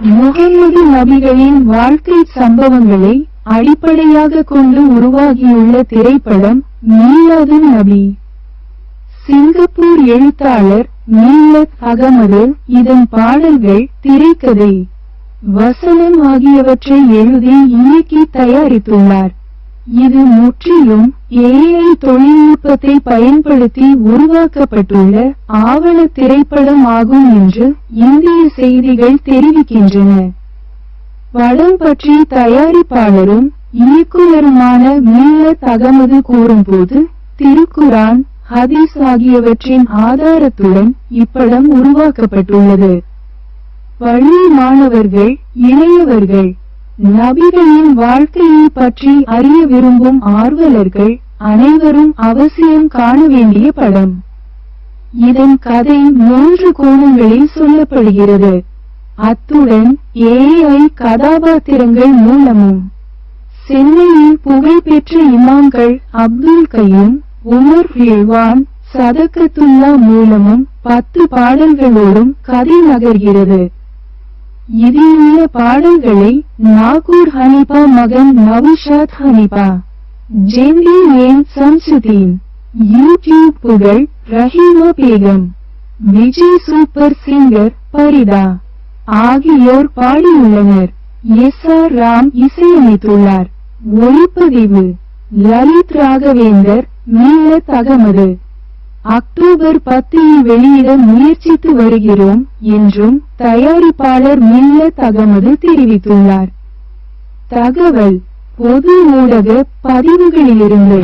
முகம்மது நபிகளின் வாழ்க்கை சம்பவங்களை அடிப்படையாக கொண்டு உருவாகியுள்ள திரைப்படம் மீலாது நபி. சிங்கப்பூர் எழுத்தாளர் மீலத் அகமது இதன் பாடல்கள் திரைக்கதை வசனம் ஆகியவற்றை எழுதி இயக்கி தயாரித்துள்ளார். இது முற்றிலும் ஏஐ தொழில்நுட்பத்தை பயன்படுத்தி உருவாக்கப்பட்டுள்ள ஆவண திரைப்படம் ஆகும் என்று இந்திய செய்திகள் தெரிவிக்கின்றன. படம் பற்றி தயாரிப்பாளரும் இயக்குநருமான மில்லத் அகமது கூறும்போது திருக்குரான் ஹதீஸ் ஆகியவற்றின் ஆதாரத்துடன் இப்படம் உருவாக்கப்பட்டுள்ளது. பள்ளி மாணவர்கள் இளையவர்கள் நபிகளின் வாழ்க்கையை பற்றி அறிய விரும்பும் ஆர்வலர்கள் அனைவரும் அவசியம் காண வேண்டிய படம். இதன் கதை மூன்று கோணங்களில் சொல்லப்படுகிறது. அத்துடன் ஏஐ கதாபாத்திரங்கள் மூலமும் சென்னையில் புகழ்பெற்ற இமாம்கள் அப்துல் கையும் உமர் ரில்வான் சதக்கத்துல்லா மூலமும் பத்து பாடல்களோடும் கதை நகர்கிறது. இதிலுள்ள பாடல்களை நாகூர் ஹனிபா மகன் நவுஷாத் ஹனிபா ஜென்டி ஏன் சம்சுதீன் யூடியூப் புகழ் ரஹீமா பேகம் விஜய் சூப்பர் சிங்கர் பரிதா ஆகியோர் பாடியுள்ளனர். எஸ் ஆர் ராம் இசையமைத்துள்ளார். ஒளிப்பதிவு லலித் ராகவேந்தர் மீலத் அகமது. அக்டோபர் பத்தில் வெளியிட முயற்சித்து வருகிறோம் என்றும் தயாரிப்பாளர் மில்லத் அகமது தெரிவித்துள்ளார். தகவல் பொது ஊடக பதிவுகளிலிருந்து